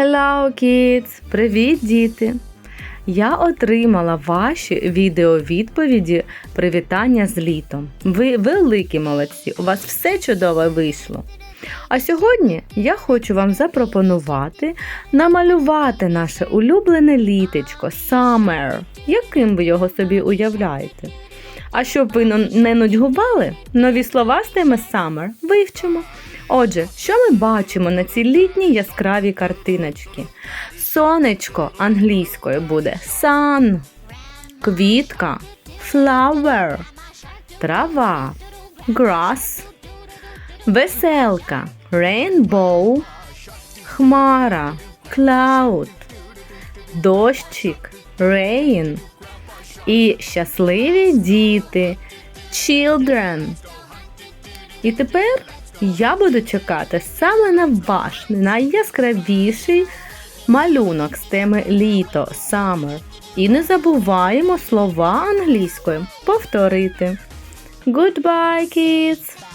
Hello, kids! Привіт, діти! Я отримала ваші відеовідповіді привітання з літом. Ви великі молодці, у вас все чудово вийшло. А сьогодні я хочу вам запропонувати намалювати наше улюблене літечко Summer. Яким ви його собі уявляєте? А щоб ви не нудьгували, нові слова з теми Summer вивчимо. Отже, що ми бачимо на цій літній яскравій картиночці? Сонечко англійською буде sun, квітка flower, трава grass, веселка rainbow, хмара cloud, дощик rain і щасливі діти children. І тепер я буду чекати саме на ваш найяскравіший малюнок з теми літо summer. І не забуваємо слова англійською повторити. Goodbye, kids!